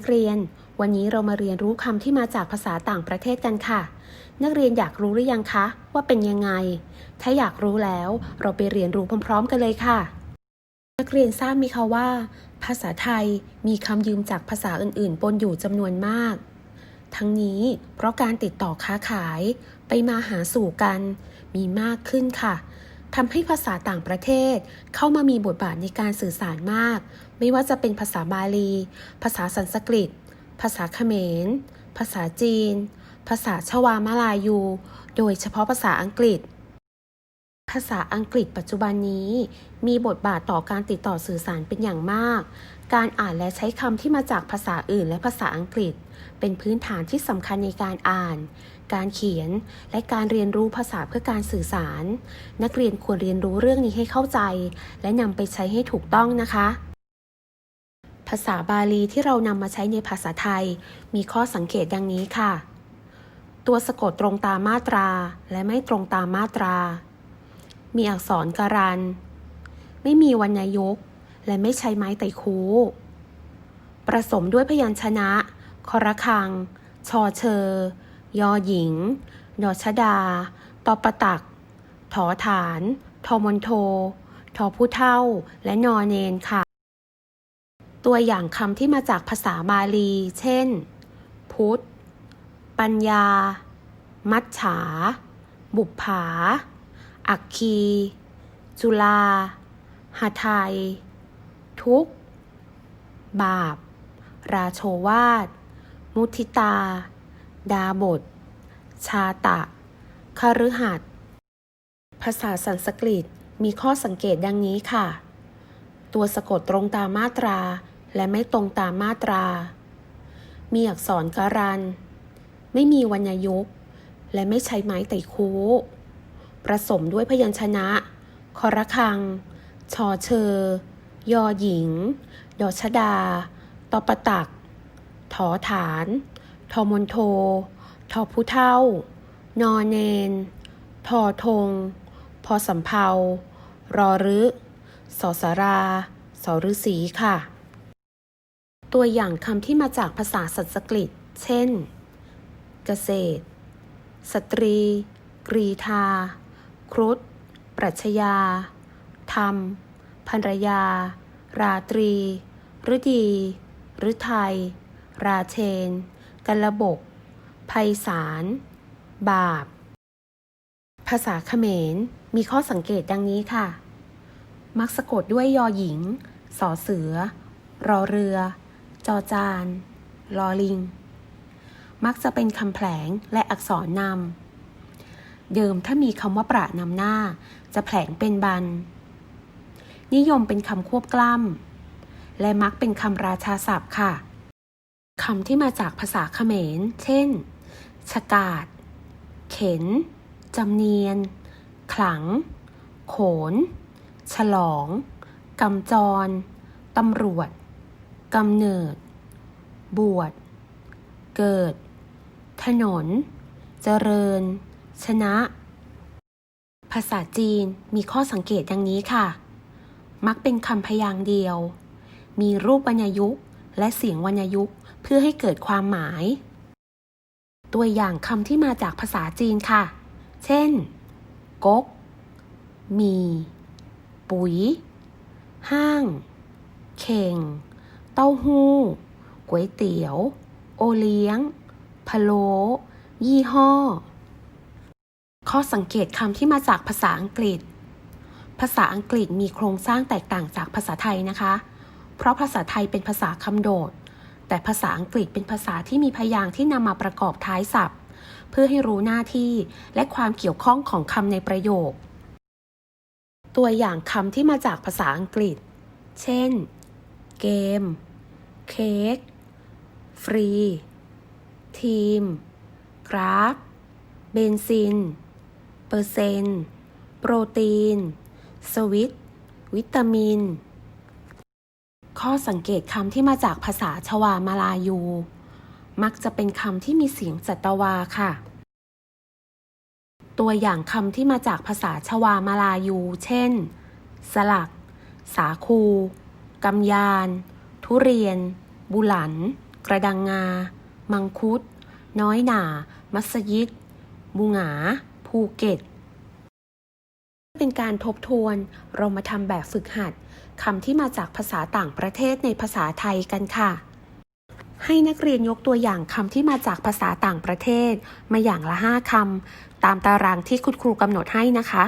นักเรียน วันนี้เรามาเรียนรู้คำที่มาจากภาษาต่างประเทศกันค่ะ นักเรียนอยากรู้หรือยังคะ ว่าเป็นยังไง ถ้าอยากรู้แล้ว เราไปเรียนรู้พร้อม ๆ กันเลยค่ะ นักเรียนทราบไหมคะว่า ภาษาไทยมีคำยืมจากภาษาอื่นๆปนอยู่จำนวนมาก ทั้งนี้เพราะการติดต่อค้าขายไปมาหาสู่กัน มีมากขึ้นค่ะ ทำให้ภาษาต่างประเทศเข้ามามีบทบาทในการสื่อสารมาก ไม่ว่าจะเป็นภาษาบาลี ภาษาสันสกฤต ภาษาเขมร ภาษาจีน ภาษาชวามาลายู โดยเฉพาะภาษาอังกฤษ ภาษาอังกฤษปัจจุบันนี้ มีบทบาทต่อการติดต่อสื่อสารเป็นอย่างมาก การอ่านและใช้คำที่มาจากภาษาอื่นและภาษาอังกฤษ เป็นพื้นฐานที่สำคัญในการอ่าน การเขียน และการเรียนรู้ภาษาเพื่อการสื่อสาร นักเรียนควรเรียนรู้เรื่องนี้ให้เข้าใจ และนำไปใช้ให้ถูกต้องนะคะ ภาษาบาลีที่เรานำมาใช้ในภาษาไทย มีข้อสังเกตดังนี้ค่ะ ตัวสะกดตรงตามมาตรา และไม่ตรงตามมาตรา มีอักษรการัน ไม่มีวรรณยุกต์ และไม่ใช้ไม้ไต่คูประสมด้วยพยัญชนะ คระคัง ชอเชอยอหญิงดอชดา ตอประตัก ถอฐาน ทอมนโท ทอผู้เท่า และนอเนนค่ะ ตัวอย่างคำที่มาจากภาษาบาลี เช่น พุทธ ปัญญา มัจฉา บุปผา อักคี จุลาหาไทย ทุกข์ บาป ราโชวาท มุทิตา ดาบท ชาตะคฤหัสถ์ภาษาสันสกฤตมีข้อสังเกตดังนี้ค่ะ ตัวสะกดตรงตามมาตรา และไม่ตรงตามมาตรา มีอักษรการัน ไม่มีวรรณยุกต์และไม่ใช้ไม้ไต่คูประสมด้วยพยัญชนะคระคัง ชอเชอ ยอหญิง ดอชดา ตอประตัก ถอฐาน ทอมนโท ทอผู้เท่า นอเนน ทอทง พอสำเพารอรึสอสาราสอฤษีค่ะ ตัวอย่างคำที่มาจากภาษาสันสกฤต เช่น เกษตร สตรี กรีธา ครุฑปรัชญา ธรรม ภรรยา ราตรี ฤดี ฤทัย ราเชนกัลบกไพศาลบาป ภาษาเขมร มีข้อสังเกตดังนี้ค่ะ มักสะกดด้วยยอหญิง สอเสือ รอเรือ จอจาน ลอลิง มักจะเป็นคำแผลงและอักษรนำเดิมถ้ามีคำว่าประนำหน้า จะแผลงเป็นบัน นิยมเป็นคำควบกล้ำ และมักเป็นคำราชาศัพท์ค่ะคำที่มาจากภาษาเขมร เช่น ฉกาด เข็น จำเนียน ขลัง โขน ฉลองกำจร ตำรวจกำเนิด บวช เกิด ถนน เจริญ ชนะ ภาษาจีนมีข้อสังเกตดังนี้ค่ะ มักเป็นคำพยางค์เดียว มีรูปวรรณยุกต์และเสียงวรรณยุกต์เพื่อให้เกิดความหมาย ตัวอย่างคำที่มาจากภาษาจีนค่ะ เช่น ก๊ก มี ปุ๋ย ห้าง เข่ง เต้าหู้ ก๋วยเตี๋ยว โอเลี้ยง พะโล้ ยี่ห้อ ข้อสังเกตคำที่มาจากภาษาอังกฤษ ภาษาอังกฤษมีโครงสร้างแตกต่างจากภาษาไทยนะคะ เพราะภาษาไทยเป็นภาษาคำโดด แต่ภาษาอังกฤษเป็นภาษาที่มีพยางค์ที่นำมาประกอบท้ายศัพท์ เพื่อให้รู้หน้าที่และความเกี่ยวข้องของคำในประโยค ตัวอย่างคำที่มาจากภาษาอังกฤษ เช่น เกม เค้ก ฟรี ทีม กราฟ เบนซิน เปอร์เซนต์ โปรตีน สวิต วิตามิน ข้อสังเกตคำที่มาจากภาษาชวามาลายู มักจะเป็นคำที่มีเสียงจัตวาค่ะ ตัวอย่างคำที่มาจากภาษาชวามาลายู เช่น สลัก สาคูกำยาน ทุเรียน บุหลัน กระดังงา มังคุด น้อยหน่า มัสยิด บูหงา ภูเก็ต เป็นการทบทวน เรามาทำแบบฝึกหัดคำที่มาจากภาษาต่างประเทศในภาษาไทยกันค่ะ ให้นักเรียนยกตัวอย่างคำที่มาจากภาษาต่างประเทศ มาอย่างละห้าคำตามตารางที่คุณครูกำหนดให้นะคะ